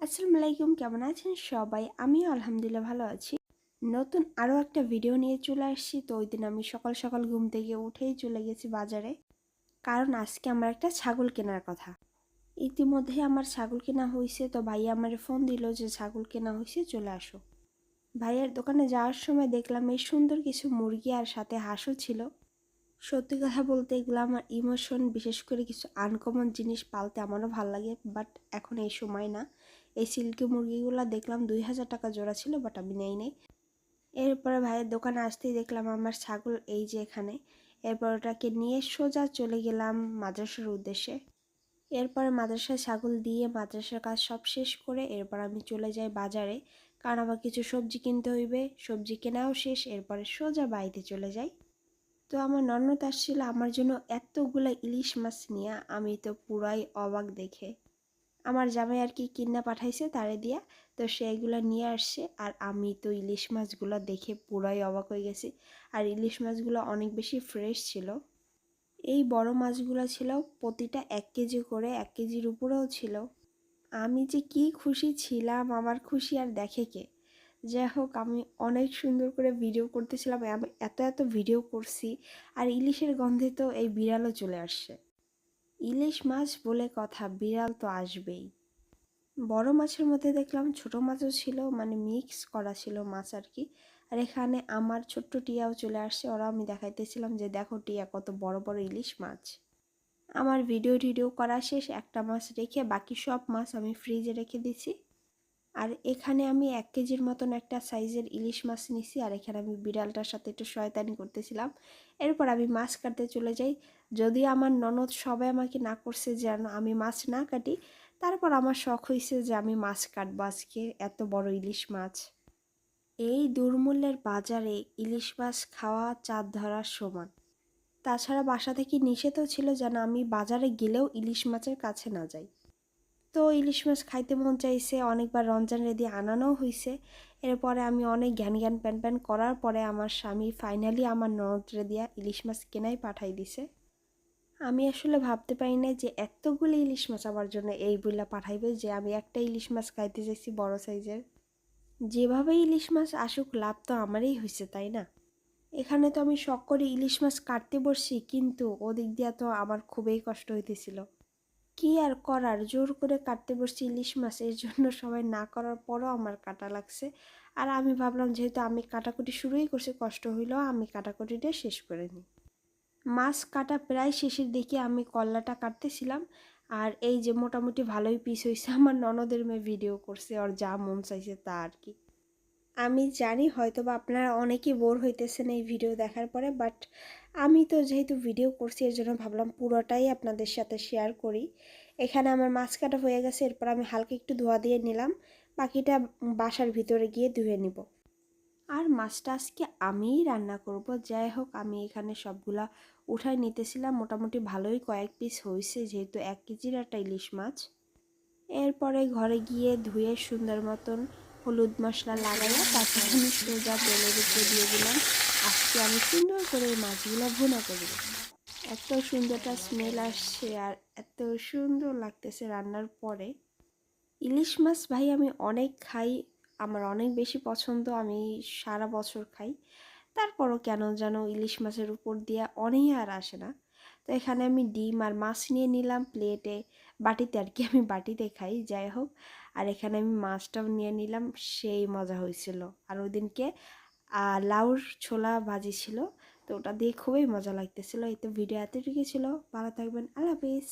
আসসালামু আলাইকুম কেমন আছেন সবাই? আমিও আলহামদুলিল্লাহ ভালো আছি। নতুন আরও একটা ভিডিও নিয়ে চলে আসছি। তো ওই দিন আমি সকাল সকাল ঘুম থেকে উঠেই চলে গেছি বাজারে। কারণ আজকে আমার একটা ছাগল কেনার কথা। ইতিমধ্যে আমার ছাগল কেনা হয়েছে তো ভাইয়া আমার ফোন দিল যে ছাগল কেনা হয়েছে চলে আসো। ভাইয়ার দোকানে যাওয়ার সময় দেখলাম এই সুন্দর কিছু মুরগি আর সাথে হাঁসও ছিল। সত্যি কথা বলতে এগুলো আমার ইমোশন বিশেষ করে কিছু আনকমন জিনিস পালতে আমারও ভালো লাগে বাট এখন এই সময় না। এই সিল্কি মুরগিগুলো দেখলাম দুই হাজার টাকা জোড়া ছিল বাট আমি নেই নেই। এরপরে ভাইয়ের দোকানে আসতেই দেখলাম আমার ছাগল এই যে এখানে। এরপর ওটাকে নিয়ে সোজা চলে গেলাম মাদ্রাসার উদ্দেশ্যে। এরপরে মাদ্রাসায় ছাগল দিয়ে মাদ্রাসার কাজ সব শেষ করে এরপর আমি চলে যাই বাজারে। কারণ আমার কিছু সবজি কিনতে হইবে, সবজি কেনাও শেষ, এরপরে সোজা বাড়িতে চলে যাই। তো আমার ননদ আসছিল আমার জন্য এতগুলো ইলিশ মাছ নিয়ে, আমি তো পুরাই অবাক দেখে। আমার জামাই আর কি কিনা পাঠাইছে তারে দিয়া। তো সেইগুলো নিয়ে আসছে আর আমি তো ইলিশ মাছগুলো দেখে পুরাই অবাক হয়ে গেছি। আর ইলিশ মাছগুলো অনেক বেশি ফ্রেশ ছিল। এই বড় মাছগুলো ছিল প্রতিটা এক কেজি করে এক কেজির উপরেও ছিল। আমি যে কি খুশি ছিলাম, আমার খুশি আর দেখে কে? যাই হোক, আমি অনেক সুন্দর করে ভিডিও করতেছিলাম, আমি এত এত ভিডিও করছি আর ইলিশের গন্ধে তো এই বিড়ালও চলে আসছে। ইলিশ মাছ বলে কথা, বিড়াল তো আসবেই। বড় মাছের মধ্যে দেখলাম ছোট মাছও ছিল মানে মিক্স করা ছিল মাছ আর কি। আর এখানে আমার ছোট্ট টিয়াও চলে আসছে, ওরাও আমি দেখাইতেছিলাম যে দেখো টিয়া কত বড় বড় ইলিশ মাছ। আমার ভিডিও টিডিও করা শেষ, একটা মাছ রেখে বাকি সব মাছ আমি ফ্রিজে রেখে দিছি। আর এখানে আমি এক কেজির মতন একটা সাইজের ইলিশ মাছ নিছি, আর এখানে আমি বিড়ালটার সাথে একটু শয়তানি করতেছিলাম। এরপর আমি মাছ কাটতে চলে যাই। যদি আমার ননদ সবাই আমাকে না করছে যে আমি মাছ না কাটি, তারপর আমার শখ হয়েছে যে আমি মাছ কাটবো আজকে, এত বড় ইলিশ মাছ। এই দুর্মূল্যের বাজারে ইলিশ মাছ খাওয়া চাঁদ ধরার সমান। তাছাড়া বাসা থেকে নিষেধও ছিল যেন আমি বাজারে গেলেও ইলিশ মাছের কাছে না যাই। তো ইলিশ মাছ খাইতে মন চাইছে, অনেকবার রমজান রেদি আনানো হয়েছে এরপরে আমি অনেক জ্ঞান জ্ঞান প্যান প্যান করার পরে আমার স্বামী ফাইনালি আমার ননদরে দিয়া ইলিশ মাছ কেনাই পাঠাই দিছে। আমি আসলে ভাবতে পারি না যে এতগুলো ইলিশ মাছ আমার জন্য এই বইলা পাঠাইবে যে আমি একটা ইলিশ মাছ খাইতে চাইছি বড় সাইজের। যেভাবে ইলিশ মাছ আসুক, লাভ তো আমারই হয়েছে তাই না? এখানে তো আমি শখ করে ইলিশ মাছ কাটতে বসছি, কিন্তু ওদিক দিয়া তো আমার খুবই কষ্ট হইতেছিল। কি আর করার? জোর করে কাটতে বসছি ইলিশ মাছ, এর জন্য সবাই না করার পরও আমার কাটা লাগছে। আর আমি ভাবলাম, যেহেতু আমি কাটাকুটি শুরুই করছি, কষ্ট হইলেও আমি কাটাকুটিটা শেষ করে নিই। মাছ কাটা প্রায় শেষের দিকে আমি কল্লাটা কাটতেছিলাম। আর এই যে মোটামুটি ভালোই পিস হয়েছে আমার ননদের মেয়ে ভিডিও করছে, ওর যা মন চাইছে তা আর কি। আমি জানি হয়তো বা আপনারা অনেকেই বোর হইতেছেন এই ভিডিও দেখার পরে বাট আমি তো যেহেতু ভিডিও করছি এর জন্য ভাবলাম পুরোটাই আপনাদের সাথে শেয়ার করি। এখানে আমার মাছ কাটা হয়ে গেছে, এরপর আমি হালকা একটু ধোয়া দিয়ে নিলাম, বাকিটা বাসার ভিতরে গিয়ে ধুয়ে নিব। আর মাছটা আজকে আমিই রান্না করব, যাই হোক, আমি এখানে সবগুলা উঠাই নিতেছিলাম, মোটামুটি ভালোই কয়েক পিস হয়েছে যেহেতু এক কেজির একটা ইলিশ মাছ। এরপরে ঘরে গিয়ে ধুয়ে সুন্দর মতন হলুদ মশলা লাগাইয়া তারপর আমি সোজা তেলের উপরে দিয়ে দিলাম। আজকে আমি সুন্দর করে মাছগুলো ভুনা করব এত সুন্দরটা স্মেল আসছে আর এত সুন্দর লাগতেছে রান্নার পরে। ইলিশ মাছ ভাই আমি অনেক খাই, আমার অনেক বেশি পছন্দ, আমি সারা বছর খাই। তারপরও কেন যেন ইলিশ মাছের উপর দিয়ে অনেক আর আসে না। তো এখানে আমি ডিম আর মাছ নিয়ে নিলাম প্লেটে, বাটিতে আর কি আমি বাটিতে খাই, যাই হোক। আর এখানে আমি মাছটাও নিয়ে নিলাম, সেই মজা হয়েছিল। আর ওই দিনকে লাউর ছোলা ভাজি ছিল, তো ওটা দিয়ে খুবই মজা লাগতেছিল। এই তো ভিডিও এতটুকু ছিল। ভালো থাকবেন। আল্লাহ হাফিজ।